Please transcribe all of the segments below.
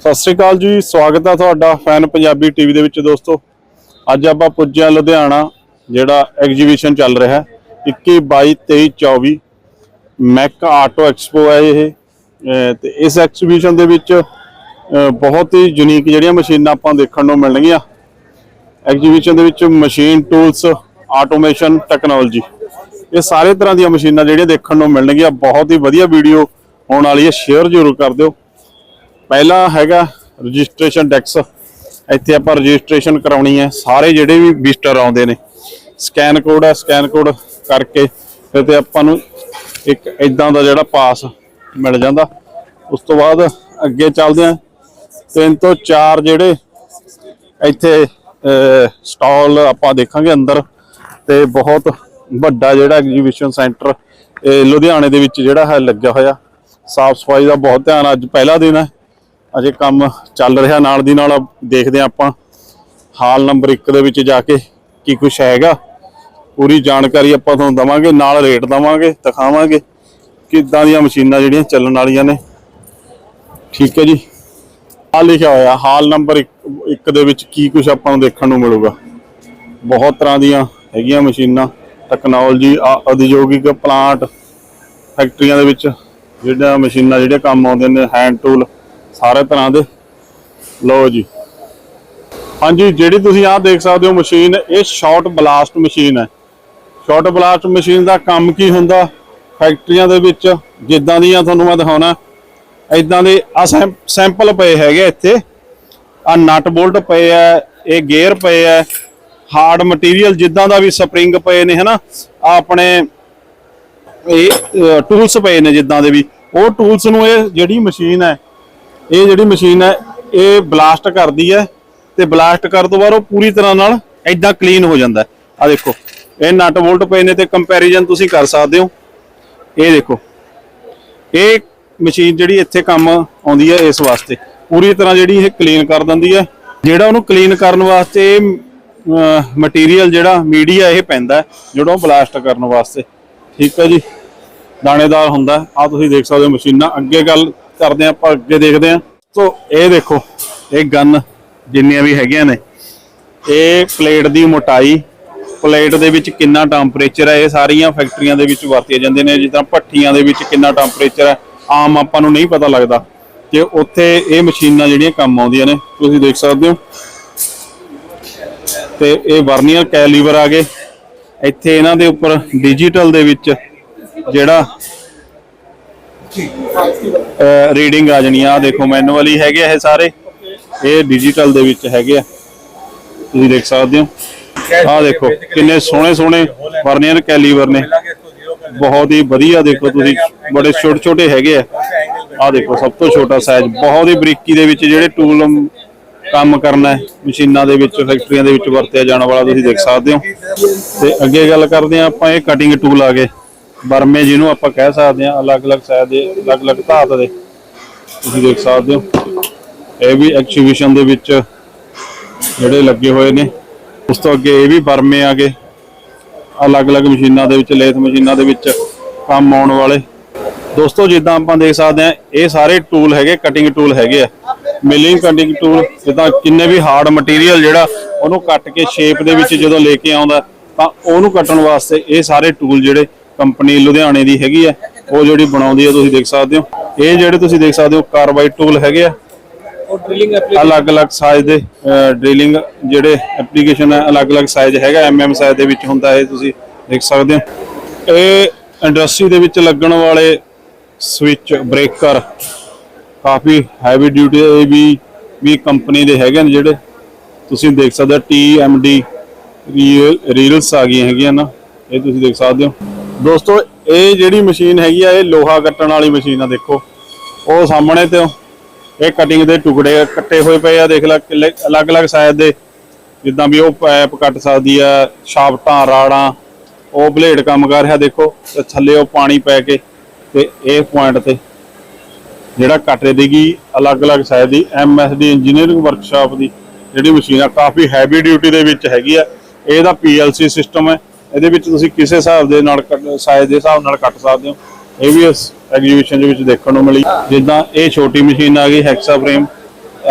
ਸਤਿ ਸ੍ਰੀ ਅਕਾਲ ਜੀ, ਸਵਾਗਤ ਹੈ ਤੁਹਾਡਾ ਫੈਨ ਪੰਜਾਬੀ ਟੀਵੀ ਦੇ ਵਿੱਚ ਦੋਸਤੋ। ਅੱਜ ਆਪਾਂ ਪੁੱਜੇ ਹਾਂ ਲੁਧਿਆਣਾ, ਜਿਹੜਾ ਐਗਜੀਬਿਸ਼ਨ ਚੱਲ ਰਿਹਾ ਹੈ 21 22 23 24 ਮੈਕ ਆਟੋ ਐਕਸਪੋ ਹੈ ਇਹ। ਅਹ ਤੇ ਇਸ ਐਗਜੀਬਿਸ਼ਨ ਦੇ ਵਿੱਚ ਬਹੁਤ ਹੀ ਯੂਨੀਕ ਜਿਹੜੀਆਂ ਮਸ਼ੀਨਾਂ ਆਪਾਂ ਦੇਖਣ ਨੂੰ ਮਿਲਣਗੀਆਂ। ਐਗਜੀਬਿਸ਼ਨ ਦੇ ਵਿੱਚ ਮਸ਼ੀਨ ਟੂਲਸ ਆਟੋਮੇਸ਼ਨ ਟੈਕਨੋਲੋਜੀ ਇਹ ਸਾਰੇ ਤਰ੍ਹਾਂ ਦੀਆਂ ਮਸ਼ੀਨਾਂ ਜਿਹੜੀਆਂ ਦੇਖਣ ਨੂੰ ਮਿਲਣਗੀਆਂ। ਬਹੁਤ ਹੀ ਵਧੀਆ ਵੀਡੀਓ ਹੋਣ ਵਾਲੀ ਹੈ। ਸ਼ੇਅਰ ਜ਼ਰੂਰ ਕਰ ਦਿਓ। ਪਹਿਲਾ ਹੈਗਾ ਰਜਿਸਟ੍ਰੇਸ਼ਨ ਡੈਕਸ। ਇੱਥੇ ਆਪਾਂ ਰਜਿਸਟ੍ਰੇਸ਼ਨ ਕਰਾਉਣੀ ਹੈ। ਸਾਰੇ ਜਿਹੜੇ ਵੀ ਵਿਜ਼ਟਰ ਆਉਂਦੇ ਨੇ, ਸਕੈਨ ਕੋਡ ਹੈ, ਸਕੈਨ ਕੋਡ ਕਰਕੇ ਫਿਰ ਤੇ ਆਪਾਂ ਨੂੰ ਇੱਕ ਇਦਾਂ ਦਾ ਜਿਹੜਾ ਪਾਸ ਮਿਲ ਜਾਂਦਾ। ਉਸ ਤੋਂ ਬਾਅਦ ਅੱਗੇ ਚੱਲਦੇ ਆ ਤਿੰਨ ਤੋਂ ਚਾਰ ਜਿਹੜੇ ਇੱਥੇ ਸਟਾਲ ਆਪਾਂ ਦੇਖਾਂਗੇ ਅੰਦਰ ਤੇ ਬਹੁਤ ਵੱਡਾ ਜਿਹੜਾ ਐਗਜੀਬਿਸ਼ਨ ਸੈਂਟਰ, ਇਹ ਲੁਧਿਆਣੇ ਦੇ ਵਿੱਚ ਜਿਹੜਾ ਹੈ ਲੱਗਿਆ ਹੋਇਆ। ਸਾਫ਼ ਸਫ਼ਾਈ ਦਾ ਬਹੁਤ ਧਿਆਨ ਅੱਜ ਪਹਿਲਾ ਦਿਨ ਹੈ। ਅਜੇ ਕੰਮ ਚੱਲ ਰਿਹਾ, ਨਾਲ ਦੀ ਨਾਲ ਦੇਖਦੇ ਹਾਂ ਆਪਾਂ ਹਾਲ ਨੰਬਰ 1 ਦੇ ਵਿੱਚ ਜਾ ਕੇ ਕੀ ਕੁਝ ਹੈਗਾ। ਪੂਰੀ ਜਾਣਕਾਰੀ ਆਪਾਂ ਤੁਹਾਨੂੰ ਦਵਾਂਗੇ, ਨਾਲ ਰੇਟ ਦਵਾਂਗੇ, ਦਿਖਾਵਾਂਗੇ ਕਿੱਦਾਂ ਦੀਆਂ ਮਸ਼ੀਨਾਂ ਜਿਹੜੀਆਂ ਚੱਲਣ ਵਾਲੀਆਂ ਨੇ। ਠੀਕ ਹੈ ਜੀ। ਆ ਲਿਖਿਆ ਹੋਇਆ, ਹਾਲ ਨੰਬਰ 1 ਦੇ ਵਿੱਚ ਕੀ ਕੁਝ ਆਪਾਂ ਨੂੰ ਦੇਖਣ ਨੂੰ ਮਿਲੂਗਾ। ਬਹੁਤ ਤਰ੍ਹਾਂ ਦੀਆਂ ਹੈਗੀਆਂ ਮਸ਼ੀਨਾਂ ਟੈਕਨੋਲੋਜੀ ਉਦਯੋਗਿਕ ਪਲਾਂਟ ਫੈਕਟਰੀਆਂ ਦੇ ਵਿੱਚ ਜਿਹੜੀਆਂ ਮਸ਼ੀਨਾਂ ਜਿਹੜੇ ਕੰਮ ਆਉਂਦੇ ਨੇ ਹੈਂਡ ਟੂਲ ਸਾਰੇ ਤਰ੍ਹਾਂ ਦੇ। ਲਓ ਜੀ। ਹਾਂਜੀ, ਜਿਹੜੀ ਤੁਸੀਂ ਆਹ ਦੇਖ ਸਕਦੇ ਹੋ ਮਸ਼ੀਨ, ਇਹ ਸ਼ਾਰਟ ਬਲਾਸਟ ਮਸ਼ੀਨ ਹੈ। ਸ਼ਾਰਟ ਬਲਾਸਟ ਮਸ਼ੀਨ ਦਾ ਕੰਮ ਕੀ ਹੁੰਦਾ? ਫੈਕਟਰੀਆਂ ਦੇ ਵਿੱਚ ਜਿੱਦਾਂ ਦੀਆਂ ਤੁਹਾਨੂੰ ਮੈਂ ਦਿਖਾਉਣਾ। ਇਦਾਂ ਦੇ ਆ ਸੈਂਪਲ ਪਏ ਹੈਗੇ ਇੱਥੇ। ਆ ਨਟ ਬੋਲਟ ਪਏ ਆ ਇਹ ਗੇਅਰ ਪਏ ਆ ਹਾਰਡ ਮਟੀਰੀਅਲ ਜਿੱਦਾਂ ਦਾ ਵੀ ਸਪਰਿੰਗ ਪਏ ਨੇ, ਹਨਾ? ਆ ਆਪਣੇ ਇਹ ਟੂਲਸ ਪਏ ਨੇ ਜਿੱਦਾਂ ਦੇ ਵੀ। ਉਹ ਟੂਲਸ ਨੂੰ ਇਹ ਜਿਹੜੀ ਮਸ਼ੀਨ ਹੈ ਇਹ ਜਿਹੜੀ ਮਸ਼ੀਨ ਹੈ, ਇਹ ਬਲਾਸਟ ਕਰਦੀ ਹੈ ਤੇ ਬਲਾਸਟ ਕਰਨ ਤੋਂ ਬਾਅਦ ਉਹ ਪੂਰੀ ਤਰ੍ਹਾਂ ਨਾਲ ਐਦਾਂ ਕਲੀਨ ਹੋ ਜਾਂਦਾ ਆ ਦੇਖੋ, ਇਹ ਨਟ ਬੋਲਟ ਪਏ ਨੇ ਤੇ ਕੰਪੈਰੀਜ਼ਨ ਤੁਸੀਂ ਕਰ ਸਕਦੇ ਹੋ। ਇਹ ਦੇਖੋ, ਇਹ ਮਸ਼ੀਨ ਜਿਹੜੀ ਇੱਥੇ ਕੰਮ ਆਉਂਦੀ ਹੈ ਇਸ ਵਾਸਤੇ। ਪੂਰੀ ਤਰ੍ਹਾਂ ਜਿਹੜੀ ਇਹ ਕਲੀਨ ਕਰ ਦਿੰਦੀ ਹੈ। ਜਿਹੜਾ ਉਹਨੂੰ ਕਲੀਨ ਕਰਨ ਵਾਸਤੇ ਮਟੀਰੀਅਲ ਜਿਹੜਾ ਮੀਡੀਆ ਇਹ ਪੈਂਦਾ ਜਿਹੜਾ ਉਹ ਬਲਾਸਟ ਕਰਨ ਵਾਸਤੇ। ਠੀਕ ਹੈ ਜੀ? ਦਾਣੇਦਾਰ ਹੁੰਦਾ ਆ ਤੁਸੀਂ ਦੇਖ ਸਕਦੇ ਹੋ ਮਸ਼ੀਨਾਂ। ਅੱਗੇ ਗੱਲ ਕਰਦੇ ਹਾਂ, ਆਪਾਂ ਅੱਗੇ ਦੇਖਦੇ ਹਾਂ। ਸੋ, ਇਹ ਦੇਖੋ, ਇਹ ਗਨ ਜਿੰਨੀਆਂ ਵੀ ਹੈਗੀਆਂ ਨੇ, ਇਹ ਪਲੇਟ ਦੀ ਮੋਟਾਈ, ਪਲੇਟ ਦੇ ਵਿੱਚ ਕਿੰਨਾ ਟੈਂਪਰੇਚਰ ਹੈ, ਇਹ ਸਾਰੀਆਂ ਫੈਕਟਰੀਆਂ ਦੇ ਵਿੱਚ ਵਰਤੀਆਂ ਜਾਂਦੀਆਂ ਨੇ। ਜਿੱਦਾਂ ਭੱਠੀਆਂ ਦੇ ਵਿੱਚ ਕਿੰਨਾ ਟੈਂਪਰੇਚਰ ਹੈ, ਆਮ ਆਪਾਂ ਨੂੰ ਨਹੀਂ ਪਤਾ ਲੱਗਦਾ। ਕਿ ਉੱਥੇ ਇਹ ਮਸ਼ੀਨਾਂ ਜਿਹੜੀਆਂ ਕੰਮ ਆਉਂਦੀਆਂ ਨੇ, ਤੁਸੀਂ ਦੇਖ ਸਕਦੇ ਹੋ। ਤੇ ਇਹ ਵਰਨੀਅਰ ਕੈਲੀਵਰ ਆ ਗਏ। ਇੱਥੇ ਇਹਨਾਂ ਦੇ ਉੱਪਰ ਡਿਜੀਟਲ ਦੇ ਵਿੱਚ ਜਿਹੜਾ ਰੀਡਿੰਗ ਆ ਜਣੀ ਆ ਦੇਖੋ ਮੈਨੂਅਲੀ ਹੈਗੇ ਆ ਇਹ ਸਾਰੇ। ਇਹ ਡਿਜੀਟਲ ਦੇ ਵਿੱਚ ਹੈਗੇ ਆ। ਤੁਸੀਂ ਦੇਖ ਸਕਦੇ ਹੋ। ਆਹ ਦੇਖੋ ਕਿੰਨੇ ਸੋਹਣੇ ਸੋਹਣੇ ਵਰਨੀਅਰ ਕੈਲੀਵਰ ਨੇ। ਬਹੁਤ ਹੀ ਵਧੀਆ ਦੇਖੋ ਤੁਸੀਂ। ਬੜੇ ਛੋਟੇ ਛੋਟੇ ਹੈਗੇ ਆ। ਆਹ ਦੇਖੋ ਸਭ ਤੋਂ ਛੋਟਾ ਸਾਈਜ਼ ਬਹੁਤ ਹੀ ਬਰੀਕੀ ਦੇ ਵਿੱਚ ਜਿਹੜੇ ਟੂਲ ਕੰਮ ਕਰਨਾ ਹੈ। ਮਸ਼ੀਨਾਂ ਦੇ ਵਿੱਚ ਫੈਕਟਰੀਆਂ ਦੇ ਵਿੱਚ ਵਰਤਿਆ ਜਾਣ ਵਾਲਾ ਤੁਸੀਂ ਦੇਖ ਸਕਦੇ ਹੋ। ਤੇ ਅੱਗੇ ਗੱਲ ਕਰਦੇ ਆ ਆਪਾਂ ਇਹ ਕਟਿੰਗ ਟੂਲ ਆ ਗਏ। ਬਰਮੇ ਜਿਹਨੂੰ ਆਪਾਂ ਕਹਿ ਸਕਦੇ ਹਾਂ, ਅਲੱਗ-ਅਲੱਗ ਸਾਈਜ਼ ਦੇ, ਅਲੱਗ-ਅਲੱਗ ਧਾਤ ਦੇ। ਤੁਸੀਂ ਦੇਖ ਸਕਦੇ ਹੋ। ਇਹ ਵੀ ਐਗਜੀਬਿਸ਼ਨ ਦੇ ਵਿੱਚ ਜਿਹੜੇ ਲੱਗੇ ਹੋਏ ਨੇ। ਉਸ ਤੋਂ ਅੱਗੇ ਇਹ ਵੀ ਬਰਮੇ ਆ ਗਏ। ਅਲੱਗ-ਅਲੱਗ ਮਸ਼ੀਨਾਂ ਦੇ ਵਿੱਚ, ਲੇਥ ਮਸ਼ੀਨਾਂ ਦੇ ਵਿੱਚ ਕੰਮ ਆਉਣ ਵਾਲੇ। ਦੋਸਤੋ, ਜਿੱਦਾਂ ਆਪਾਂ ਦੇਖ ਸਕਦੇ ਆ ਇਹ ਸਾਰੇ ਟੂਲ ਹੈਗੇ ਕਟਿੰਗ ਟੂਲ ਹੈਗੇ ਆ। ਮਿਲਿੰਗ ਕਟਿੰਗ ਟੂਲ ਜਿੱਦਾਂ ਕਿੰਨੇ ਵੀ ਹਾਰਡ ਮਟੀਰੀਅਲ ਜਿਹੜਾ ਉਹਨੂੰ ਕੱਟ ਕੇ ਸ਼ੇਪ ਦੇ ਵਿੱਚ ਜਦੋਂ ਲੈ ਕੇ ਆਉਂਦਾ, ਤਾਂ ਉਹਨੂੰ ਕੱਟਣ ਵਾਸਤੇ ਇਹ ਸਾਰੇ ਟੂਲ ਜਿਹੜੇ ਕੰਪਨੀ ਲੁਧਿਆਣੇ ਦੀ ਹੈਗੀ ਹੈ ਉਹ ਜਿਹੜੀ ਬਣਾਉਂਦੀ ਹੈ ਤੁਸੀਂ ਦੇਖ ਸਕਦੇ ਹੋ। ਇਹ ਜਿਹੜੇ ਤੁਸੀਂ ਦੇਖ ਸਕਦੇ ਹੋ ਕਾਰਬਾਈਡ ਟੂਲ ਹੈਗੇ ਆ। ਅਲੱਗ-ਅਲੱਗ ਸਾਈਜ਼ ਦੇ ਡਰਿਲਿੰਗ ਜਿਹੜੇ ਐਪਲੀਕੇਸ਼ਨ ਹੈ ਅਲੱਗ-ਅਲੱਗ ਸਾਈਜ਼ ਹੈਗਾ ਐਮਐਮ ਸਾਈਜ਼ ਦੇ ਵਿੱਚ ਹੁੰਦਾ ਇਹ ਤੁਸੀਂ ਦੇਖ ਸਕਦੇ ਹੋ। ਇਹ ਇੰਡਸਟਰੀ ਦੇ ਵਿੱਚ ਲੱਗਣ ਵਾਲੇ ਸਵਿਚ ਬ੍ਰੇਕਰ ਕਾਫੀ ਹੈਵੀ ਡਿਊਟੀ ਇਹ ਵੀ ਵੀ ਕੰਪਨੀ ਦੇ ਹੈਗੇ ਨੇ ਜਿਹੜੇ। ਤੁਸੀਂ ਦੇਖ ਸਕਦੇ ਹੋ ਟੀ ਐਮ ਟੀਐਮਡੀ ਰੀਲਸ ਆ ਗਈਆਂ ਹੈਗੀਆਂ ਨਾ ਇਹ ਤੁਸੀਂ ਦੇਖ ਸਕਦੇ ਹੋ। ਦੋਸਤੋ, ਇਹ ਜਿਹੜੀ ਮਸ਼ੀਨ ਹੈਗੀ ਆ, ਇਹ ਲੋਹਾ ਕੱਟਣ ਵਾਲੀ ਮਸ਼ੀਨ ਆ, ਦੇਖੋ। ਉਹ ਸਾਹਮਣੇ ਤੇ ਇਹ ਕਟਿੰਗ ਦੇ ਟੁਕੜੇ ਕੱਟੇ ਹੋਏ ਪਏ ਆ, ਦੇਖ ਲੈ ਕਿੱਲੇ, ਅਲੱਗ-ਅਲੱਗ ਸਾਈਜ਼ ਦੇ। ਜਿੱਦਾਂ ਵੀ ਉਹ ਪਾਈਪ ਕੱਟ ਸਕਦੀ ਆ ਸ਼ਾਫਟਾਂ ਰਾੜਾਂ, ਉਹ ਬਲੇਡ ਕੰਮ ਕਰ ਰਿਹਾ, ਦੇਖੋ। ਤੇ ਥੱਲੇ ਉਹ ਪਾਣੀ ਪੈ ਕੇ, ਤੇ ਇਹ ਪੁਆਇੰਟ ਤੇ ਜਿਹੜਾ ਕੱਟ ਦੇਗੀ ਅਲੱਗ-ਅਲੱਗ ਸਾਈਜ਼ ਦੀ ਐਮਐਸਡੀ ਇੰਜੀਨੀਅਰਿੰਗ ਵਰਕਸ਼ਾਪ ਦੀ ਜਿਹੜੀ ਮਸ਼ੀਨ ਆ, ਕਾਫੀ ਹੈਵੀ ਡਿਊਟੀ ਦੇ ਵਿੱਚ ਹੈਗੀ ਆ। ਇਹਦਾ ਪੀਐਲਸੀ ਸਿਸਟਮ ਹੈ। ਇਹਦੇ ਵਿੱਚ ਤੁਸੀਂ ਕਿਸੇ ਹਿਸਾਬ ਦੇ ਨਾਲ ਸਾਈਜ਼ ਦੇ ਹਿਸਾਬ ਨਾਲ ਕੱਟ ਸਕਦੇ ਹੋ। ਇਹ ਵੀ ਇਸ ਐਗਜੀਬਿਸ਼ਨ ਦੇ ਵਿੱਚ ਦੇਖਣ ਨੂੰ ਮਿਲੀ। ਜਿੱਦਾਂ ਇਹ ਛੋਟੀ ਮਸ਼ੀਨ ਆ ਗਈ ਹੈਕਸਾ ਫਰੇਮ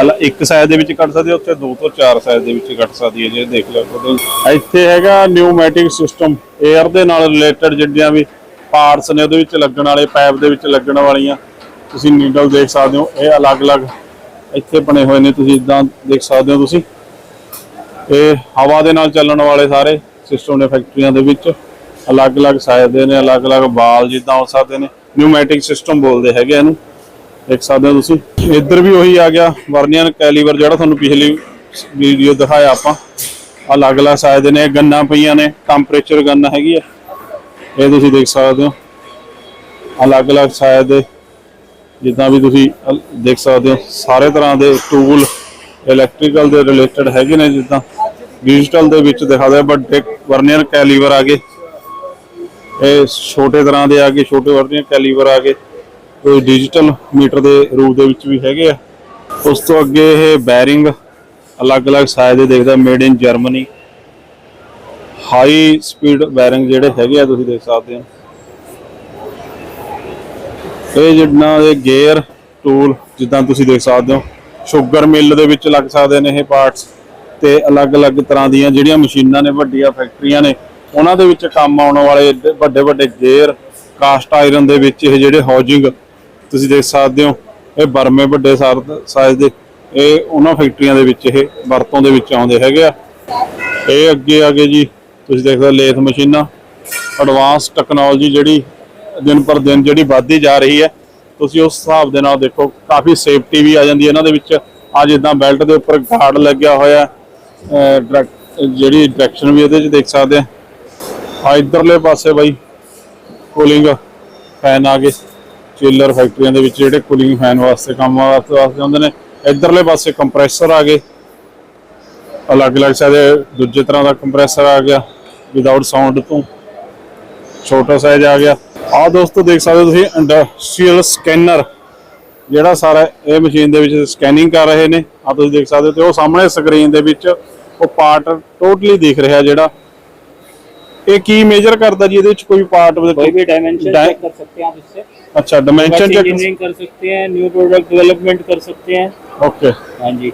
ਅਲ- ਇੱਕ ਸਾਈਜ਼ ਦੇ ਵਿੱਚ ਕੱਟ ਸਕਦੇ ਹੋ, ਉੱਥੇ ਦੋ ਤੋਂ ਚਾਰ ਸਾਈਜ਼ ਦੇ ਵਿੱਚ ਕੱਟ ਸਕਦੀ ਹੈ ਜੇ ਦੇਖ ਲਓ ਤੁਸੀਂ। ਇੱਥੇ ਹੈਗਾ ਨਿਊਮੈਟਿਕ ਸਿਸਟਮ 에ਅਰ ਦੇ ਨਾਲ ਰਿਲੇਟਡ ਜਿਹੜੀਆਂ ਵੀ ਪਾਰਟਸ ਨੇ, ਉਹਦੇ ਵਿੱਚ ਲੱਗਣ ਵਾਲੇ ਪਾਈਪ ਦੇ ਵਿੱਚ ਲੱਗਣ ਵਾਲੀਆਂ। ਤੁਸੀਂ ਨੀਡਲ ਦੇਖ ਸਕਦੇ ਹੋ, ਇਹ ਅਲੱਗ-ਅਲੱਗ ਇੱਥੇ ਬਣੇ ਹੋਏ ਨੇ, ਤੁਸੀਂ ਇਦਾਂ ਦੇਖ ਸਕਦੇ ਹੋ ਤੁਸੀਂ। ਇਹ ਹਵਾ ਦੇ ਨਾਲ ਚੱਲਣ ਵਾਲੇ ਸਾਰੇ। ਸਿਸਟਮ ਨੇ ਫੈਕਟਰੀਆਂ ਦੇ ਵਿੱਚ ਅਲੱਗ-ਅਲੱਗ ਸਾਈਜ਼ ਦੇ ਨੇ, ਅਲੱਗ-ਅਲੱਗ ਬਾਲ ਜਿੱਦਾਂ ਹੋ ਸਕਦੇ ਨੇ ਨਿਊਮੈਟਿਕ ਸਿਸਟਮ ਬੋਲਦੇ ਹੈਗੇ ਇਹਨੂੰ, ਦੇਖ ਸਕਦੇ ਹੋ ਤੁਸੀਂ। ਇੱਧਰ ਵੀ ਉਹੀ ਆ ਗਿਆ, ਵਰਨੀਅਰ ਕੈਲੀਵਰ ਜਿਹੜਾ ਤੁਹਾਨੂੰ ਪਿਛਲੀ ਵੀਡੀਓ ਦਿਖਾਇਆ ਆਪਾਂ। ਅਲੱਗ-ਅਲੱਗ ਸਾਈਜ਼ ਦੇ ਨੇ, ਇਹ ਗੰਨਾਂ ਪਈਆਂ ਨੇ ਟੈਂਪਰੇਚਰ ਗੰਨ ਹੈਗੀ ਆ। ਇਹ ਤੁਸੀਂ ਦੇਖ ਸਕਦੇ ਹੋ। ਅਲੱਗ-ਅਲੱਗ ਸਾਈਜ਼ ਦੇ, ਜਿੱਦਾਂ ਵੀ ਤੁਸੀਂ ਦੇਖ ਸਕਦੇ ਹੋ, ਸਾਰੇ ਤਰ੍ਹਾਂ ਦੇ ਟੂਲ ਇਲੈਕਟ੍ਰੀਕਲ ਦੇ ਰਿਲੇਟਡ ਹੈਗੇ ਨੇ ਜਿੱਦਾਂ। ਡਿਜੀਟਲ ਦੇ ਵਿੱਚ ਦਿਖਾਦੇ ਵੱਡੇ ਵਰਨੀਅਰ ਕੈਲੀਵਰ ਆ ਗਏ। ਇਹ ਛੋਟੇ ਤਰ੍ਹਾਂ ਦੇ ਆ ਗਏ, ਛੋਟੇ ਵਰਨੀਅਰ ਕੈਲੀਵਰ ਆ ਗਏ। ਕੋਈ ਡਿਜੀਟਲ ਮੀਟਰ ਦੇ ਰੂਪ ਦੇ ਵਿੱਚ ਵੀ ਹੈਗੇ ਆ। ਉਸ ਤੋਂ ਅੱਗੇ ਇਹ ਬੈਰਿੰਗ ਅਲੱਗ-ਅਲੱਗ ਸਾਈਜ਼ ਦੇ ਦੇਖਦਾ made in Germany high speed bearing ਜਿਹੜੇ ਹੈਗੇ ਆ, ਤੁਸੀਂ ਦੇਖ ਸਕਦੇ ਹੋ। ਇਹ ਜਿੱਦਾਂ ਦੇ ਗੇਅਰ ਟੂਲ ਜਿੱਦਾਂ ਤੁਸੀਂ ਦੇਖ ਸਕਦੇ ਹੋ। ਸ਼ੂਗਰ ਮਿੱਲ ਦੇ ਵਿੱਚ ਲੱਗ ਸਕਦੇ ਨੇ ਇਹ ਪਾਰਟਸ ਤੇ ਅਲੱਗ-ਅਲੱਗ ਤਰ੍ਹਾਂ ਦੀਆਂ ਜਿਹੜੀਆਂ ਮਸ਼ੀਨਾਂ ਨੇ, ਵੱਡੀਆਂ ਫੈਕਟਰੀਆਂ ਨੇ, ਉਹਨਾਂ ਦੇ ਵਿੱਚ ਕੰਮ ਆਉਣ ਵਾਲੇ ਵੱਡੇ ਵੱਡੇ ਗੇਅਰ, ਕਾਸਟ ਆਇਰਨ ਦੇ ਵਿੱਚ ਇਹ ਜਿਹੜੇ ਹਾਊਜਿੰਗ ਤੁਸੀਂ ਦੇਖ ਸਕਦੇ ਹੋ, ਇਹ ਬਰਮੇ ਵੱਡੇ ਸਾਈਜ਼ ਦੇ, ਇਹ ਉਹਨਾਂ ਫੈਕਟਰੀਆਂ ਦੇ ਵਿੱਚ ਇਹ ਵਰਤੋਂ ਦੇ ਵਿੱਚ ਆਉਂਦੇ ਹੈਗੇ ਆ। ਇਹ ਅੱਗੇ ਆ ਗਏ ਜੀ, ਤੁਸੀਂ ਦੇਖਦੇ ਹੋ ਲੇਥ ਮਸ਼ੀਨਾਂ ਐਡਵਾਂਸ ਟੈਕਨੋਲੋਜੀ ਜਿਹੜੀ ਦਿਨ ਪਰ ਦਿਨ ਜਿਹੜੀ ਵੱਧਦੀ ਜਾ ਰਹੀ ਹੈ। ਤੁਸੀਂ ਉਸ ਹਿਸਾਬ ਦੇ ਨਾਲ ਦੇਖੋ, ਕਾਫੀ ਸੇਫਟੀ ਵੀ ਆ ਜਾਂਦੀ ਹੈ। ਇਹਨਾਂ ਦੇ ਵਿੱਚ ਆ ਜਿੱਦਾਂ ਬੈਲਟ ਦੇ ਉੱਪਰ ਗਾਰਡ ਲੱਗਿਆ ਹੋਇਆ ਜਿਹੜੀ ਡਾਇਰੈਕਸ਼ਨ ਵੀ ਇਹਦੇ 'ਚ ਦੇਖ ਸਕਦੇ ਆ। ਆ ਇਧਰਲੇ ਪਾਸੇ ਬਾਈ ਕੂਲਿੰਗ ਫੈਨ ਆ ਗਏ। ਚਿਲਰ ਫੈਕਟਰੀਆਂ ਦੇ ਵਿੱਚ ਜਿਹੜੇ ਕੂਲਿੰਗ ਫੈਨ ਵਾਸਤੇ ਕੰਮ ਵਾਸਤੇ ਵਾਸਤੇ ਹੁੰਦੇ ਨੇ। ਇਧਰਲੇ ਪਾਸੇ ਕੰਪਰੈਸਰ ਆ ਗਏ। ਅਲੱਗ-ਅਲੱਗ ਸਾਰੇ ਦੂਜੇ ਤਰ੍ਹਾਂ ਦਾ ਕੰਪਰੈਸਰ ਆ ਗਿਆ ਵਿਦਆਊਟ ਸਾਊਂਡ ਤੋਂ। ਛੋਟਾ ਸਾਈਜ਼ ਆ ਗਿਆ। ਆਹ ਦੋਸਤੋ ਦੇਖ ਸਕਦੇ ਹੋ ਤੁਸੀਂ ਇੰਡਸਟਰੀਅਲ ਸਕੈਨਰ ਜਿਹੜਾ ਸਾਰਾ ਇਹ ਮਸ਼ੀਨ ਦੇ ਵਿੱਚ ਸਕੈਨਿੰਗ ਕਰ ਰਹੇ ਨੇ ਆ ਤੁਸੀਂ ਦੇਖ ਸਕਦੇ ਹੋ ਤੇ ਉਹ ਸਾਹਮਣੇ ਸਕਰੀਨ ਦੇ ਵਿੱਚ ਉਹ ਪਾਰਟ ਟੋਟਲੀ ਦਿਖ ਰਿਹਾ ਜਿਹੜਾ ਇਹ ਕੀ ਮੇਜਰ ਕਰਦਾ ਜੀ ਇਹਦੇ ਵਿੱਚ ਕੋਈ ਪਾਰਟ कोई भी डायमेंशन Di- चेक कर सकते हैं आप इससे ਅੱਛਾ ਡਾਈਮੈਂਸ਼ਨ ਚੈੱਕ इंजीनियरिंग कर सकते हैं न्यू प्रोडक्ट डेवलपमेंट कर सकते हैं ਓਕੇ हाँ जी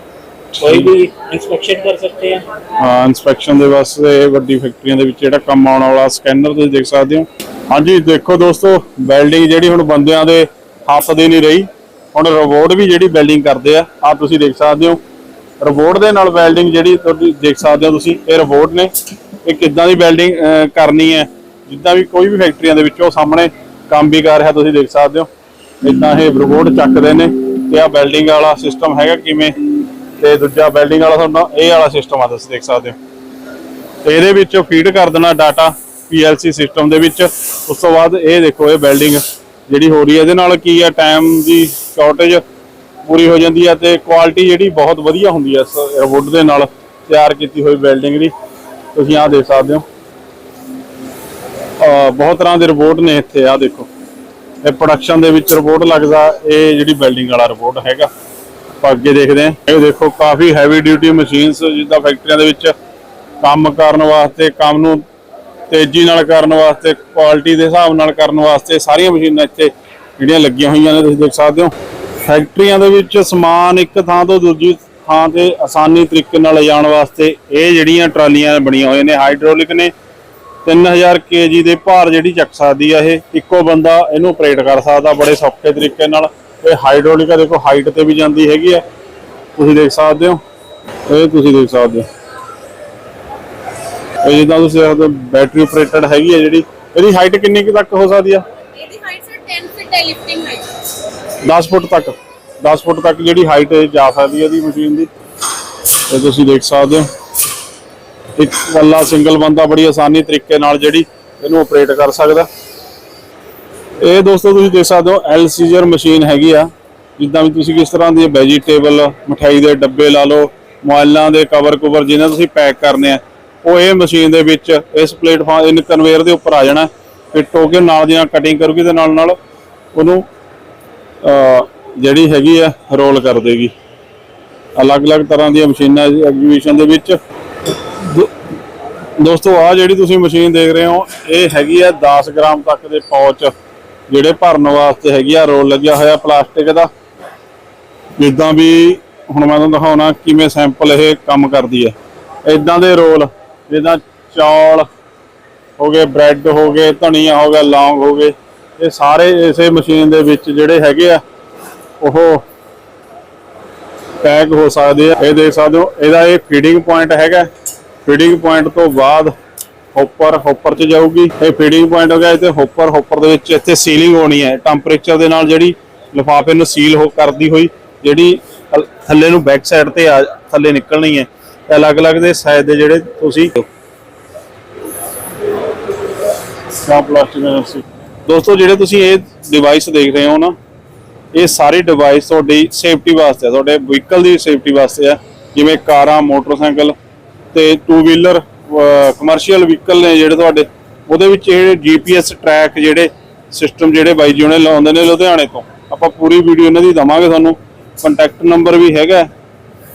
कोई भी इंस्पेक्शन कर सकते हैं ਹਾਂ ਇਨਸਪੈਕਸ਼ਨ ਦੇ ਵਾਸਤੇ ਇਹ ਵੱਡੀ ਫੈਕਟਰੀਆਂ ਦੇ ਵਿੱਚ ਜਿਹੜਾ ਕੰਮ ਆਉਣ ਵਾਲਾ ਸਕੈਨਰ ਤੁਸੀਂ ਦੇਖ ਸਕਦੇ ਹੋ ਹਾਂਜੀ ਦੇਖੋ ਦੋਸਤੋ ਵੈਲਡਿੰਗ ਜਿਹੜੀ ਹੁਣ ਬੰਦਿਆਂ ਦੇ ਹੱਥ ਦੀ ਨਹੀਂ ਰਹੀ ਹੁਣ ਰੋਬੋਟ ਵੀ ਜਿਹੜੀ ਵੈਲਡਿੰਗ ਕਰਦੇ ਆ ਆ ਤੁਸੀਂ ਦੇਖ ਸਕਦੇ ਹੋ। ਰੋਬੋਟ ਦੇ ਨਾਲ ਵੈਲਡਿੰਗ ਜਿਹੜੀ ਤੁਸੀਂ ਦੇਖ ਸਕਦੇ ਹੋ ਤੁਸੀਂ, ਇਹ ਰੋਬੋਟ ਨੇ ਇਹ ਕਿੱਦਾਂ ਦੀ ਵੈਲਡਿੰਗ ਕਰਨੀ ਹੈ। ਜਿੱਦਾਂ ਵੀ ਕੋਈ ਵੀ ਫੈਕਟਰੀਆਂ ਦੇ ਵਿੱਚ ਉਹ ਸਾਹਮਣੇ ਕੰਮ ਵੀ ਕਰ ਰਿਹਾ, ਤੁਸੀਂ ਦੇਖ ਸਕਦੇ ਹੋ। ਇਦਾਂ ਇਹ ਰੋਬੋਟ ਚੱਕਦੇ ਨੇ ਤੇ ਆ ਵੈਲਡਿੰਗ ਵਾਲਾ ਸਿਸਟਮ ਹੈਗਾ ਕਿਵੇਂ? ਤੇ ਦੂਜਾ ਵੈਲਡਿੰਗ ਵਾਲਾ ਤੁਹਾਨੂੰ ਇਹ ਵਾਲਾ ਸਿਸਟਮ ਆ, ਤੁਸੀਂ ਦੇਖ ਸਕਦੇ ਹੋ। ਤੇ ਇਹਦੇ ਵਿੱਚ ਫੀਡ ਕਰ ਦੇਣਾ ਡਾਟਾ PLC ਸਿਸਟਮ ਦੇ ਵਿੱਚ। ਉਸ ਤੋਂ ਬਾਅਦ ਇਹ ਦੇਖੋ, ਇਹ ਵੈਲਡਿੰਗ ਜਿਹੜੀ ਹੋ ਰਹੀ ਹੈ, ਇਹਦੇ ਨਾਲ ਕੀ ਹੈ ਟਾਈਮ ਦੀ ਸ਼ਾਰਟੇਜ ਪੂਰੀ ਹੋ ਜਾਂਦੀ ਹੈ ਤੇ ਕੁਆਲਿਟੀ ਜਿਹੜੀ ਬਹੁਤ ਵਧੀਆ ਹੁੰਦੀ ਹੈ ਵੁੱਡ ਦੇ ਨਾਲ ਤਿਆਰ ਕੀਤੀ ਹੋਈ ਵੈਲਡਿੰਗ ਦੀ। ਤੁਸੀਂ ਆਹ ਦੇਖ ਸਕਦੇ ਹੋ। ਬਹੁਤ ਤਰ੍ਹਾਂ ਦੇ ਰਿਪੋਰਟ ਨੇ ਇੱਥੇ, ਆਹ ਦੇਖੋ। ਇਹ ਪ੍ਰੋਡਕਸ਼ਨ ਦੇ ਵਿੱਚ ਰਿਪੋਰਟ ਲੱਗਦਾ, ਇਹ ਜਿਹੜੀ ਵੈਲਡਿੰਗ ਵਾਲਾ ਰਿਪੋਰਟ ਹੈਗਾ। ਆਪਾਂ ਅੱਗੇ ਦੇਖਦੇ ਹਾਂ। ਇਹ ਦੇਖੋ, ਕਾਫੀ ਹੈਵੀ ਡਿਊਟੀ ਮਸ਼ੀਨਸ ਜਿੱਦਾਂ ਫੈਕਟਰੀਆਂ ਦੇ ਵਿੱਚ ਕੰਮ ਕਰਨ ਵਾਸਤੇ ਕੰਮ ਨੂੰ ਤੇਜ਼ੀ ਨਾਲ ਕਰਨ ਵਾਸਤੇ ਕੁਆਲਿਟੀ ਦੇ ਹਿਸਾਬ ਨਾਲ ਕਰਨ ਵਾਸਤੇ ਸਾਰੀਆਂ ਮਸ਼ੀਨਾਂ ਇੱਥੇ ਜਿਹੜੀਆਂ ਲੱਗੀਆਂ ਹੋਈਆਂ ਨੇ, ਤੁਸੀਂ ਦੇਖ ਸਕਦੇ ਹੋ। ਫੈਕਟਰੀਆਂ ਦੇ ਵਿੱਚ ਸਮਾਨ ਇੱਕ ਥਾਂ ਤੋਂ ਦੂਜੀ ਥਾਂ ਤੇ ਆਸਾਨੀ ਤਰੀਕੇ ਨਾਲ ਲਿਜਾਣ ਵਾਸਤੇ ਇਹ ਜਿਹੜੀਆਂ ਟਰਾਲੀਆਂ ਬਣੀਆਂ ਹੋਈਆਂ ਨੇ ਹਾਈਡ੍ਰੋਲਿਕ ਨੇ। 3000 ਕੇਜੀ ਦੇ ਭਾਰ ਜਿਹੜੀ ਚੱਕ ਸਕਦੀ ਆ ਇਹ, ਇੱਕੋ ਬੰਦਾ ਇਹਨੂੰ ਆਪਰੇਟ ਕਰ ਸਕਦਾ ਬੜੇ ਸੌਖੇ ਤਰੀਕੇ ਨਾਲ। ਇਹ ਹਾਈਡ੍ਰੋਲਿਕ ਦੇਖੋ ਹਾਈਟ ਤੇ ਵੀ ਜਾਂਦੀ ਹੈਗੀ ਆ। ਤੁਸੀਂ ਦੇਖ ਸਕਦੇ ਹੋ। ਇਹ ਤੁਸੀਂ ਦੇਖ ਸਕਦੇ ਹੋ। ਜਿੱਦਾਂ ਤੁਸੀਂ ਦੇਖਦੇ ਹੋ ਬੈਟਰੀ ਆਪਰੇਟਡ ਹੈਗੀ ਆ ਜਿਹੜੀ ਇਹਦੀ ਹਾਈਟ ਕਿੰਨੀ ਕੁ ਤੱਕ ਹੋ ਸਕਦੀ ਆ? ਇਹਦੀ ਹਾਈਟ ਸਰ 10 ਫੀਟ ਹੈ ਲਿਫਟਿੰਗ ਹਾਈਟ 10 ਫੁੱਟ ਤੱਕ 10 ਫੁੱਟ ਤੱਕ ਜਿਹੜੀ ਹਾਈਟ ਜਾ ਸਕਦੀ ਹੈ ਇਹਦੀ ਮਸ਼ੀਨ ਦੀ। ਇਹ ਤੁਸੀਂ ਦੇਖ ਸਕਦੇ ਹੋ ਇੱਕ ਵੱਲਾ ਸਿੰਗਲ ਬੰਦਾ ਬੜੀ ਆਸਾਨੀ ਤਰੀਕੇ ਨਾਲ ਜਿਹੜੀ ਇਹਨੂੰ ਆਪਰੇਟ ਕਰ ਸਕਦਾ। ਇਹ ਦੋਸਤੋ ਤੁਸੀਂ ਦੇਖ ਸਕਦੇ ਹੋ ਐਲ ਸੀਜ਼ਰ ਮਸ਼ੀਨ ਹੈਗੀ ਆ ਜਿੱਦਾਂ ਵੀ ਤੁਸੀਂ ਕਿਸ ਤਰ੍ਹਾਂ ਦੀ ਵੈਜੀਟੇਬਲ ਮਠਾਈ ਦੇ ਡੱਬੇ ਲਾ ਲਓ ਮੋਬਾਈਲਾਂ ਦੇ ਕਵਰ ਕਵਰ ਜਿਹਨਾਂ ਤੁਸੀਂ ਪੈਕ ਕਰਨੇ ਆ ਉਹ ਇਹ ਮਸ਼ੀਨ ਦੇ ਵਿੱਚ ਇਸ ਪਲੇਟਫਾਰਮ ਇਨ ਕਨਵੇਅਰ ਦੇ ਉੱਪਰ ਆ ਜਾਣਾ ਫਿੱਟ ਹੋ ਕੇ ਨਾਲ ਦੀਆਂ ਕਟਿੰਗ ਕਰੂਗੀ ਤੇ ਨਾਲ ਨਾਲ ਉਹਨੂੰ ਜਿਹੜੀ ਹੈਗੀ ਆ ਰੋਲ ਕਰ ਦੇਗੀ। ਅਲੱਗ-ਅਲੱਗ ਤਰ੍ਹਾਂ ਦੀਆਂ ਮਸ਼ੀਨਾਂ ਐਗਜ਼ੀਬਿਸ਼ਨ ਦੇ ਵਿੱਚ। ਦੋਸਤੋ ਆ ਜਿਹੜੀ ਤੁਸੀਂ ਮਸ਼ੀਨ ਦੇਖ ਰਹੇ ਹੋ, ਇਹ ਹੈਗੀ ਆ 10 ਗ੍ਰਾਮ ਤੱਕ ਦੇ ਪੌਚ ਜਿਹੜੇ ਭਰਨ ਵਾਸਤੇ ਹੈਗੀ ਆ ਰੋਲ ਲੱਗਿਆ ਹੋਇਆ ਪਲਾਸਟਿਕ ਦਾ। ਜਿੱਦਾਂ ਵੀ ਹੁਣ ਮੈਂ ਤੁਹਾਨੂੰ ਦਿਖਾਉਣਾ ਕਿਵੇਂ ਸੈਂਪਲ ਇਹ ਕੰਮ ਕਰਦੀ ਹੈ ਇਦਾਂ ਦੇ ਰੋਲ ਜਿੱਦਾਂ ਚੌਲ ਹੋ ਗਏ, ਬ੍ਰੈਡ ਹੋ ਗਏ, ਧਨੀਆ ਹੋ ਗਿਆ, ਲੌਂਗ ਹੋ ਗਏ, ਇਹ ਸਾਰੇ ਇਸੇ ਮਸ਼ੀਨ ਦੇ ਵਿੱਚ ਜਿਹੜੇ ਹੈਗੇ ਆ, ਉਹ ਪੈਕ ਹੋ ਸਕਦੇ ਆ। ਇਹ ਦੇਖ ਸਕਦੇ ਹੋ, ਇਹਦਾ ਇਹ ਫੀਡਿੰਗ ਪੁਆਇੰਟ ਹੈਗਾ। ਫੀਡਿੰਗ ਪੁਆਇੰਟ ਤੋਂ ਬਾਅਦ ਹੋਪਰ ਹੋਪਰ 'ਚ ਜਾਊਗੀ। ਇਹ ਫੀਡਿੰਗ ਪੁਆਇੰਟ ਹੋ ਗਿਆ, ਇਹ ਹੋਪਰ ਹੋਪਰ ਦੇ ਵਿੱਚ ਇੱਥੇ ਸੀਲਿੰਗ ਹੋਣੀ ਹੈ। ਟੈਂਪਰੇਚਰ ਦੇ ਨਾਲ ਜਿਹੜੀ ਲਿਫਾਫੇ ਨੂੰ ਸੀਲ ਹੋ ਕਰਦੀ ਹੋਈ, ਜਿਹੜੀ ਥੱਲੇ ਨੂੰ ਬੈਕ ਸਾਈਡ ਤੇ ਆ, ਥੱਲੇ ਨਿਕਲਣੀ ਹੈ। ਅਲੱਗ-ਅਲੱਗ ਦੇ ਸਾਈਜ਼ ਦੇ ਜਿਹੜੇ ਤੁਸੀਂ ਕਾ ਪਲਾਸਟਿਕ ਦੋਸਤੋ ਜਿਹੜੇ ਤੁਸੀਂ ਇਹ ਡਿਵਾਈਸ ਦੇਖ ਰਹੇ ਹੋ ਨਾ ਇਹ ਸਾਰੇ ਡਿਵਾਈਸ ਤੁਹਾਡੀ ਸੇਫਟੀ ਵਾਸਤੇ ਆ ਤੁਹਾਡੇ ਵਹੀਕਲ ਦੀ ਸੇਫਟੀ ਵਾਸਤੇ ਆ। ਜਿਵੇਂ ਕਾਰਾਂ ਮੋਟਰਸਾਈਕਲ ਤੇ ਟੂ ਵੀਲਰ ਕਮਰਸ਼ੀਅਲ ਵਹੀਕਲ ਨੇ ਜਿਹੜੇ ਤੁਹਾਡੇ ਉਹਦੇ ਵਿੱਚ ਇਹ ਜੀਪੀਐਸ ਟਰੈਕ ਜਿਹੜੇ ਸਿਸਟਮ ਜਿਹੜੇ ਬਾਈ ਜੀ ਉਹਨੇ ਲਾਉਂਦੇ ਨੇ ਲੁਧਿਆਣੇ ਤੋਂ। ਆਪਾਂ ਪੂਰੀ ਵੀਡੀਓ ਇਹਨਾਂ ਦੀ ਦਵਾਂਗੇ ਤੁਹਾਨੂੰ। ਕੰਟੈਕਟ ਨੰਬਰ ਵੀ ਹੈਗਾ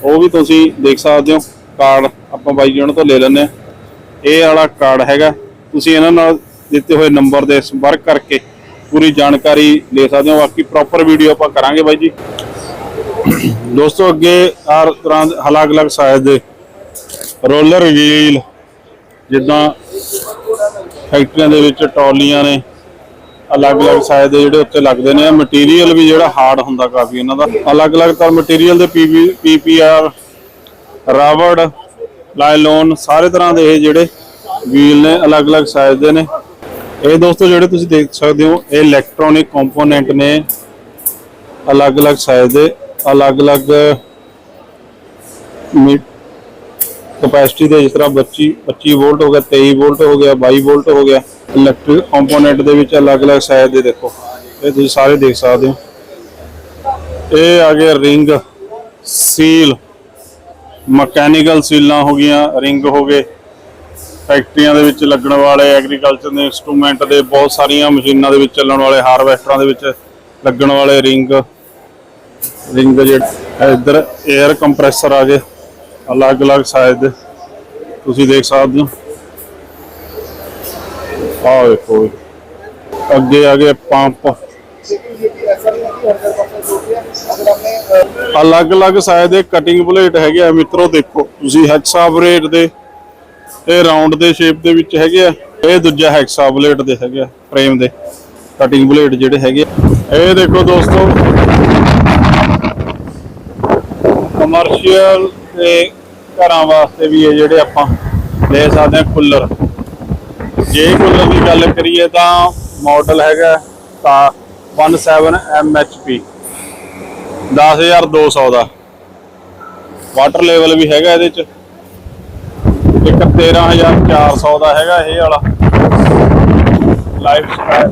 ਉਹ ਵੀ ਤੁਸੀਂ ਦੇਖ ਸਕਦੇ ਹੋ। ਕਾਰਡ ਆਪਾਂ ਬਾਈ ਜੀ ਉਹਨਾਂ ਤੋਂ ਲੈ ਲੈਂਦੇ ਆ ਇਹ ਵਾਲਾ ਕਾਰਡ ਹੈਗਾ। ਤੁਸੀਂ ਇਹਨਾਂ ਨਾਲ ਦਿੱਤੇ ਹੋਏ ਨੰਬਰ ਦੇ ਸੰਪਰਕ ਕਰਕੇ ਪੂਰੀ ਜਾਣਕਾਰੀ ਲੈ ਸਕਦੇ ਹੋ। ਬਾਕੀ ਪ੍ਰੋਪਰ ਵੀਡੀਓ ਆਪਾਂ ਕਰਾਂਗੇ ਬਾਈ ਜੀ। ਦੋਸਤੋ, ਅੱਗੇ ਹਰ ਤਰ੍ਹਾਂ ਦੇ ਅਲੱਗ-ਅਲੱਗ ਸਾਈਜ਼ ਦੇ ਰੋਲਰ ਵੀਲ ਜਿੱਦਾਂ ਫੈਕਟਰੀਆਂ ਦੇ ਵਿੱਚ ਟਰਾਲੀਆਂ ਨੇ, ਅਲੱਗ-ਅਲੱਗ ਸਾਈਜ਼ ਦੇ ਜਿਹੜੇ ਉੱਤੇ ਲੱਗਦੇ ਨੇ। ਮਟੀਰੀਅਲ ਵੀ ਜਿਹੜਾ ਹਾਰਡ ਹੁੰਦਾ ਕਾਫੀ ਇਹਨਾਂ ਦਾ। ਅਲੱਗ-ਅਲੱਗ ਤਾਂ ਮਟੀਰੀਅਲ ਦੇ ਪੀਪੀਆਰ ਰਾਵੜ, ਲਾਇਲੋਨ, ਸਾਰੇ ਤਰ੍ਹਾਂ ਦੇ ਇਹ ਜਿਹੜੇ ਵੀਲ ਨੇ, ਅਲੱਗ-ਅਲੱਗ ਸਾਈਜ਼ ਦੇ ਨੇ। ਇਹ ਦੋਸਤੋ ਜਿਹੜੇ ਤੁਸੀਂ ਦੇਖ ਸਕਦੇ ਹੋ, ਇਹ ਇਲੈਕਟ੍ਰੋਨਿਕ ਕੰਪੋਨੈਂਟ ਨੇ। ਅਲੱਗ-ਅਲੱਗ ਸਾਈਜ਼ ਦੇ, ਅਲੱਗ-ਅਲੱਗ ਕਪੈਸਿਟੀ ਦੇ, ਜਿਸ ਤਰ੍ਹਾਂ 25 25 ਵੋਲਟ ਹੋ ਗਿਆ 23 ਵੋਲਟ ਹੋ ਗਿਆ 22 ਵੋਲਟ ਹੋ ਗਿਆ। ਇਲੈਕਟ੍ਰਿਕ ਕੰਪੋਨੈਂਟ ਦੇ ਵਿੱਚ ਅਲੱਗ-ਅਲੱਗ ਸਾਈਜ਼ ਦੇ ਦੇਖੋ। ਇਹ ਤੁਸੀਂ ਸਾਰੇ ਦੇਖ ਸਕਦੇ ਹੋ। ਇਹ ਆ ਗਿਆ ਰਿੰਗ ਸੀਲ ਮਕੈਨੀਕਲ ਸੀਲਾਂ ਹੋ ਗਈਆਂ, ਰਿੰਗ ਹੋ ਗਏ, ਫੈਕਟਰੀਆਂ ਦੇ ਵਿੱਚ ਲੱਗਣ ਵਾਲੇ ਐਗਰੀਕਲਚਰ ਦੇ ਇਨਸਟਰੂਮੈਂਟ ਦੇ ਬਹੁਤ ਸਾਰੀਆਂ ਮਸ਼ੀਨਾਂ ਦੇ ਵਿੱਚ ਚੱਲਣ ਵਾਲੇ, ਹਾਰਵੈਸਟਰਾਂ ਦੇ ਵਿੱਚ ਲੱਗਣ ਵਾਲੇ ਰਿੰਗ। ਰਿੰਗ ਜਿਹੜੇ ਇੱਧਰ 에ਅਰ ਕੰਪਰੈਸਰ ਆ ਗਏ, ਅਲੱਗ-ਅਲੱਗ ਸਾਈਜ਼ ਦੇ। ਤੁਸੀਂ ਦੇਖ ਸਕਦੇ ਹੋ। ਆਹ ਦੇਖੋ ਅੱਗੇ ਆ ਗਏ ਪੰਪ। ਅਲੱਗ-ਅਲੱਗ ਸਾਈਜ਼ ਦੇ ਕਟਿੰਗ ਬਲੇਡ ਹੈਗੇ ਆ ਮਿੱਤਰੋ, ਦੇਖੋ ਤੁਸੀਂ ਹੈਕਸਾਬਰੇਟ ਦੇ, ਇਹ ਰਾਉਂਡ ਦੇ ਸ਼ੇਪ ਦੇ ਵਿੱਚ ਹੈਗੇ ਆ, ਇਹ ਦੂਜਾ ਹੈਕਸਾ ਬਲੇਡ ਦੇ ਹੈਗੇ ਆ ਫਰੇਮ ਦੇ ਕਟਿੰਗ ਬਲੇਡ ਜਿਹੜੇ ਹੈਗੇ ਆ। ਇਹ ਦੇਖੋ ਦੋਸਤੋ ਕਮਰਸ਼ੀਅਲ ਤੇ ਘਰਾਂ ਵਾਸਤੇ ਵੀ ਇਹ ਜਿਹੜੇ ਆਪਾਂ ਲੈ ਸਕਦੇ ਹਾਂ ਕੂਲਰ ਜੇ ਕੂਲਰ ਦੀ ਗੱਲ ਕਰੀਏ ਤਾਂ ਮਾਡਲ ਹੈਗਾ ਤਾਂ 17 MHP 10200 ਦਾ ਵਾਟਰ ਲੈਵਲ ਵੀ ਹੈਗਾ ਇਹਦੇ ਚ। ਇੱਕ 13400 ਦਾ ਹੈਗਾ ਇਹ ਵਾਲਾ। ਲਾਈਫ ਸਟਾਈਲ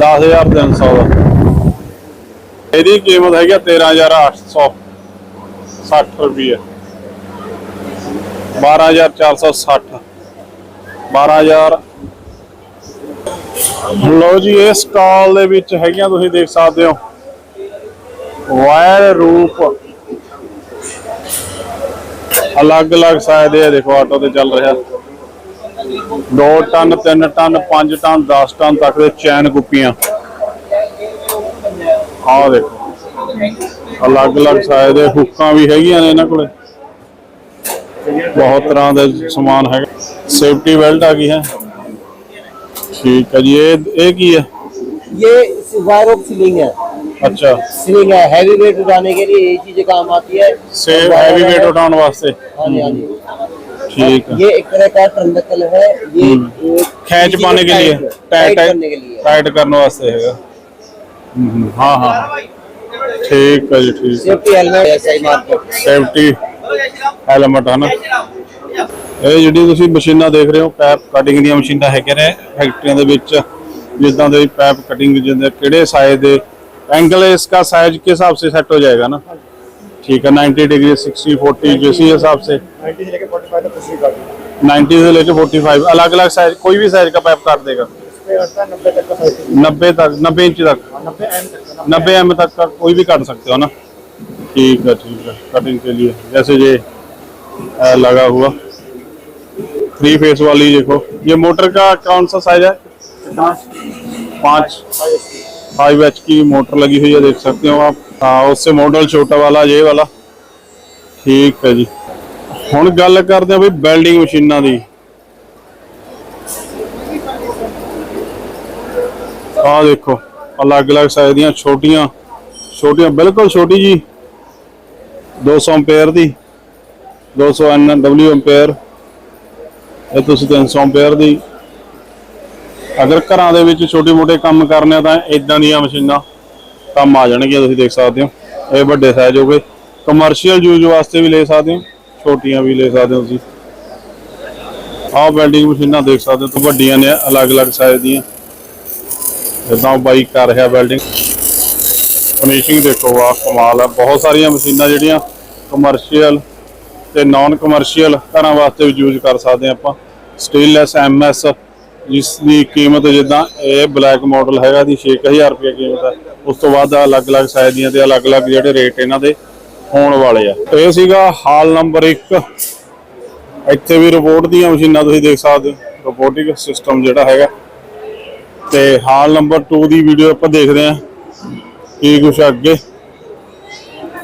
10300 ਦਾ। ਇਹਦੀ ਕੀਮਤ ਹੈਗੀ ਆ 13860 ਰੁਪਏ 12460 12000 ਲੋ ਜੀ, ਇਹ ਸਟਾਲ ਦੇ ਵਿੱਚ ਹੈਗੀਆਂ ਤੁਸੀਂ ਦੇਖ ਸਕਦੇ ਹੋ। ਵਾਇਰ ਰੂਪ ਅਲੱਗ-ਅਲੱਗ ਸਾਇਜ਼ ਦੇ ਦੇਖੋ ਆਟੋ ਤੇ ਚੱਲ ਰਿਹਾ। 2 ਟਨ 3 ਟਨ 5 ਟਨ 10 ਟਨ ਤੱਕ ਦੇ ਚੈਨ ਕੁੱਪੀਆਂ। ਆਹ ਦੇਖੋ ਅਲੱਗ-ਅਲੱਗ ਸਾਇਜ਼ ਦੇ ਹੁੱਕਾਂ ਵੀ ਹੈਗੀਆਂ ਨੇ ਇਹਨਾਂ ਕੋਲੇ। ਬਹੁਤ ਤਰ੍ਹਾਂ ਦੇ ਸਮਾਨ ਹੈਗਾ। ਸੇਫਟੀ ਬੈਲਟ ਆ ਗਈ ਹੈ। ਠੀਕ ਹੈ ਜੀ, ਇਹ ਇਹ ਕੀ ਹੈ? ਇਹ ਵਾਇਰ ਆਫ ਸੀਲਿੰਗ ਹੈ। अच्छा स्लिंग है हैवी वेट उठाने के लिए यही चीजें काम आती है सेव हैवी वेट उठाने वास्ते हाँ जी हाँ जी ठीक है ये एक तरह का ट्रंगल है ये खींच पाने के लिए टाइट करने के लिए टाइट करने वास्ते है हाँ हाँ ठीक है जी ठीक सेफ्टी हेलमेट है सही मार्केट सेफ्टी ਹੈਲਮਟ ਹਨ ਇਹ ਜਿਹੜੀ ਤੁਸੀਂ ਮਸ਼ੀਨਾਂ ਦੇਖ ਰਹੇ ਹੋ ਪੈਪ ਕਟਿੰਗ ਦੀਆਂ ਮਸ਼ੀਨਾਂ ਹੈਗੇ ਨੇ ਫੈਕਟਰੀਆਂ ਦੇ ਵਿੱਚ ਜਿੱਦਾਂ ਦੇ ਪੈਪ ਕਟਿੰਗ ਜਿੰਦੇ ਕਿਹੜੇ ਸਾਈਜ਼ ਦੇ एंगल इसका साइज़ के हिसाब से सेट हो जाएगा ना। ठीक है 90 डिग्री 60 40 जिस हिसाब से। 90 से लेके 45 तक कुछ भी 90 से लेके 45 अलग अलग साइज़ कोई भी साइज़ का पैप काट देगा। 90 तक 90 इंच तक 90 एम तक। का कोई भी काट सकते हो ना। ठीक है ठीक है कटिंग के लिए। जैसे ये लगा हुआ। थ्री फेस वाली देखो। ये मोटर का कौन सा साइज़ है? पाँच। फाइव एच की मोटर लगी हुई है देख सकते हो आप हाँ उससे मॉडल छोटा वाला ये वाला ਠੀਕ ਹੈ ਜੀ ਹੁਣ ਗੱਲ ਕਰਦੇ ਆ ਵੀ ਵੈਲਡਿੰਗ ਮਸ਼ੀਨਾਂ ਦੀ ਆਹ ਦੇਖੋ ਅਲੱਗ-ਅਲੱਗ ਸਾਈਜ਼ ਦੀਆਂ ਛੋਟੀਆਂ ਛੋਟੀਆਂ ਬਿਲਕੁਲ ਛੋਟੀ ਜੀ 200 ਐਂਪੀਅਰ ਦੀ 200 ਐਨਡਬਲਯੂ ਐਂਪੀਅਰ ਇਹ ਤੁਸੀਂ 300 ਐਂਪੀਅਰ ਦੀ ਅਗਰ ਘਰਾਂ ਦੇ ਵਿੱਚ ਛੋਟੇ ਮੋਟੇ ਕੰਮ ਕਰਨੇ ਆ ਤਾਂ ਇਦਾਂ ਦੀਆਂ ਮਸ਼ੀਨਾਂ ਕੰਮ ਆ ਜਾਣਗੀਆਂ, ਤੁਸੀਂ ਦੇਖ ਸਕਦੇ ਹੋ। ਇਹ ਵੱਡੇ ਸਾਈਜ਼ ਹੋ। ਗਏ ਕਮਰਸ਼ੀਅਲ ਯੂਜ਼ ਵਾਸਤੇ ਵੀ ਲੈ ਸਕਦੇ ਹੋ, ਛੋਟੀਆਂ ਵੀ ਲੈ ਸਕਦੇ ਹੋ ਤੁਸੀਂ। ਆਹ ਵੈਲਡਿੰਗ ਮਸ਼ੀਨਾਂ ਦੇਖ ਸਕਦੇ ਹੋ ਤੁਸੀਂ ਵੱਡੀਆਂ ਨੇ, ਅਲੱਗ-ਅਲੱਗ ਸਾਈਜ਼ ਦੀਆਂ। ਇਦਾਂ ਬਾਈ ਕਰ ਰਿਹਾ ਵੈਲਡਿੰਗ ਫਿਨਿਸ਼ਿੰਗ ਦੇਖੋ, ਵਾਹ, ਕਮਾਲ ਹੈ ਬਹੁਤ ਸਾਰੀਆਂ ਮਸ਼ੀਨਾਂ ਜਿਹੜੀਆਂ ਕਮਰਸ਼ੀਅਲ ਤੇ ਨਾਨ ਕਮਰਸ਼ੀਅਲ ਘਰਾਂ ਵਾਸਤੇ ਵੀ ਯੂਜ਼ ਕਰ ਸਕਦੇ ਹਾਂ ਆਪਾਂ। ਸਟੇਨਲੈਸ ਐਮਐਸ ਜਿਸ ਦੀ ਕੀਮਤ ਜਿੱਦਾਂ ਇਹ ਬਲੈਕ ਮਾਡਲ ਹੈਗਾ ਦੀ 6000 ਰੁਪਏ ਕੀਮਤ ਹੈ ਉਸ ਤੋਂ ਬਾਅਦ ਅਲੱਗ-ਅਲੱਗ ਸਾਈਜ਼ ਦੀਆਂ ਤੇ ਅਲੱਗ-ਅਲੱਗ ਜਿਹੜੇ ਰੇਟ ਇਹਨਾਂ ਦੇ ਹੋਣ ਵਾਲੇ ਆ। ਇਹ ਸੀਗਾ ਹਾਲ ਨੰਬਰ 1 ਇੱਥੇ ਵੀ ਰੋਬੋਟ ਦੀਆਂ ਮਸ਼ੀਨਾਂ ਤੁਸੀਂ ਦੇਖ ਸਕਦੇ ਹੋ। ਰੋਬੋਟਿਕ ਸਿਸਟਮ ਜਿਹੜਾ ਹੈਗਾ। ਤੇ ਹਾਲ ਨੰਬਰ 2 ਦੀ ਵੀਡੀਓ ਆਪਾਂ ਦੇਖਦੇ ਹਾਂ। ਕੀ ਕੁਛ ਅੱਗੇ।